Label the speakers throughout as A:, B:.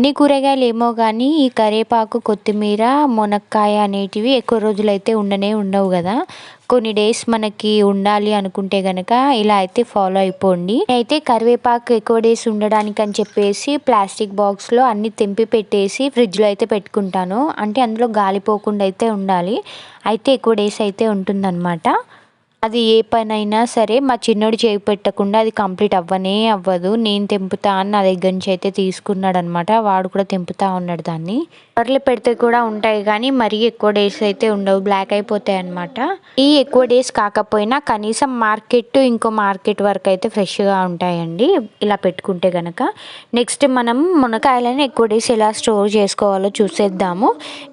A: అన్ని కూరగాయలు ఏమో కానీ ఈ కరివేపాకు కొత్తిమీర మునక్కాయ అనేటివి ఎక్కువ రోజులు అయితే ఉండనే ఉండవు కదా. కొన్ని డేస్ మనకి ఉండాలి అనుకుంటే కనుక ఇలా అయితే ఫాలో అయిపోండి. అయితే కరివేపాకు ఎక్కువ డేస్ ఉండడానికి అని చెప్పేసి ప్లాస్టిక్ బాక్స్లో అన్ని తెంపి పెట్టేసి ఫ్రిడ్జ్లో అయితే పెట్టుకుంటాను. అంటే అందులో గాలిపోకుండా అయితే ఉండాలి. అయితే ఎక్కువ డేస్ అయితే ఉంటుందన్నమాట. అది ఏ పని అయినా సరే మా చిన్నోడు చేయి పెట్టకుండా అది కంప్లీట్ అవ్వనే అవ్వదు. నేను తెంపుతా అని నా దగ్గర నుంచి అయితే తీసుకున్నాడు అనమాట వాడు కూడా తెంపుతా ఉన్నాడు దాన్ని. కవర్లు పెడితే కూడా ఉంటాయి కానీ మరీ ఎక్కువ డేస్ అయితే ఉండవు. బ్లాక్ అయిపోతాయి అనమాట ఈ ఎక్కువ డేస్ కాకపోయినా కనీసం మార్కెట్ ఇంకో మార్కెట్ వరకు అయితే ఫ్రెష్గా ఉంటాయండి. ఇలా పెట్టుకుంటే కనుక నెక్స్ట్ మనం మునకాయలని ఎక్కువ డేస్ ఎలా స్టోర్ చేసుకోవాలో చూసేద్దాము.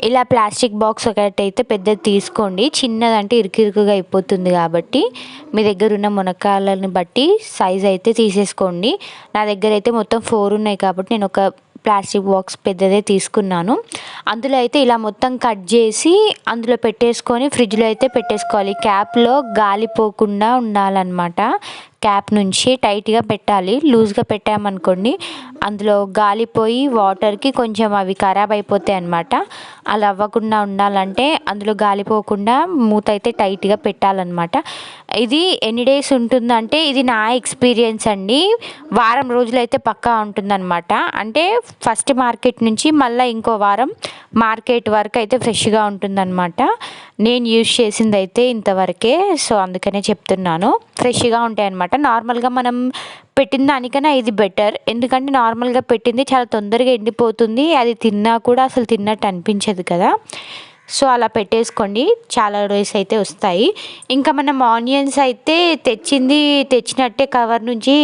A: ఇలా ప్లాస్టిక్ బాక్స్ ఒకటి అయితే పెద్దది తీసుకోండి. చిన్నదంటే ఇరుకిరుకుగా అయిపోతుంది కాబట్టి మీ దగ్గర ఉన్న మునక్కాయలని బట్టి సైజ్ అయితే తీసేసుకోండి. నా దగ్గర అయితే మొత్తం ఫోర్ ఉన్నాయి కాబట్టి నేను ఒక ప్లాస్టిక్ బాక్స్ పెద్దదే తీసుకున్నాను. అందులో అయితే ఇలా మొత్తం కట్ చేసి అందులో పెట్టేసుకొని ఫ్రిడ్జ్లో అయితే పెట్టేసుకోవాలి. క్యాప్లో గాలి పోకుండా ఉండాలన్నమాట. క్యాప్ నుంచి టైట్గా పెట్టాలి. లూజ్గా పెట్టామనుకోండి అందులో గాలిపోయి వాటర్కి కొంచెం అవి ఖరాబ్ అయిపోతాయి అనమాట అలా అవ్వకుండా ఉండాలంటే అందులో గాలిపోకుండా మూత అయితే టైట్గా పెట్టాలన్నమాట. ఇది ఎన్ని డేస్ ఉంటుందంటే ఇది నా ఎక్స్పీరియన్స్ అండి. వారం రోజులు అయితే పక్కా ఉంటుందన్నమాట. అంటే ఫస్ట్ మార్కెట్ నుంచి మళ్ళీ ఇంకో వారం మార్కెట్ వరకు అయితే ఫ్రెష్గా ఉంటుందన్నమాట. నేను యూజ్ చేసింది అయితే ఇంతవరకే. సో అందుకనే చెప్తున్నాను. ఫ్రెష్గా ఉంటాయి అనమాట నార్మల్గా మనం పెట్టిన దానికన్నా ఇది బెటర్. ఎందుకంటే నార్మల్గా పెట్టింది చాలా తొందరగా ఎండిపోతుంది. అది తిన్నా కూడా అసలు తిన్నట్టు అనిపించదు కదా. సో అలా పెట్టేసుకోండి. చాలా డేస్ అయితే వస్తాయి. ఇంకా మనం ఆనియన్స్ అయితే తెచ్చింది తెచ్చినట్టే కవర్ నుంచి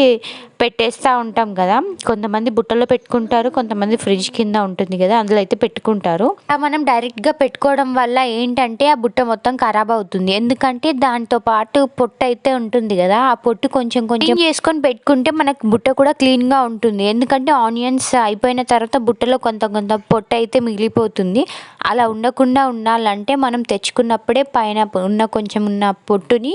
A: పెట్టేస్తూ ఉంటాం కదా. కొంతమంది బుట్టలో పెట్టుకుంటారు కొంతమంది ఫ్రిడ్జ్ కింద ఉంటుంది కదా అందులో అయితే పెట్టుకుంటారు మనం డైరెక్ట్గా పెట్టుకోవడం వల్ల ఏంటంటే ఆ బుట్ట మొత్తం ఖరాబ్ అవుతుంది. ఎందుకంటే దాంతో పాటు పొట్టు అయితే ఉంటుంది కదా ఆ పొట్టు కొంచెం కొంచెం చేసుకొని పెట్టుకుంటే మనకు బుట్ట కూడా క్లీన్గా ఉంటుంది. ఎందుకంటే ఆనియన్స్ అయిపోయిన తర్వాత బుట్టలో కొంత కొంత పొట్టు అయితే మిగిలిపోతుంది. అలా ఉండకుండా ఉండాలంటే మనం తెచ్చుకున్నప్పుడే పైన ఉన్న కొంచెం ఉన్న పొట్టుని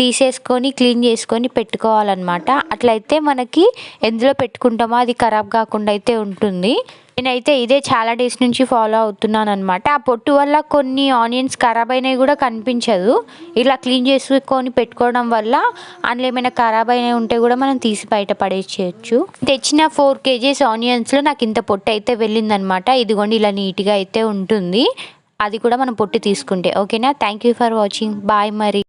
A: తీసేసుకొని క్లీన్ చేసుకొని పెట్టుకోవాలన్నమాట. అట్లయితే మనకి ఎందులో పెట్టుకుంటామో అది ఖరాబ్ కాకుండా అయితే ఉంటుంది. నేనైతే ఇదే చాలా డేస్ నుంచి ఫాలో అవుతున్నాను అనమాట ఆ పొట్టు వల్ల కొన్ని ఆనియన్స్ ఖరాబ్ అయినవి కూడా కనిపించదు. ఇలా క్లీన్ చేసుకొని పెట్టుకోవడం వల్ల అందులో ఏమైనా ఖరాబ్ అయినవి ఉంటే కూడా మనం తీసి బయట పడేసేయచ్చు తెచ్చిన ఫోర్ కేజీస్ ఆనియన్స్లో నాకు ఇంత పొట్టు అయితే వెళ్ళిందనమాట ఇదిగోండి ఇలా నీట్గా అయితే ఉంటుంది. అది కూడా మనం పొట్టు తీసుకుంటే. ఓకేనా? Thank you for watching. Bye మరి.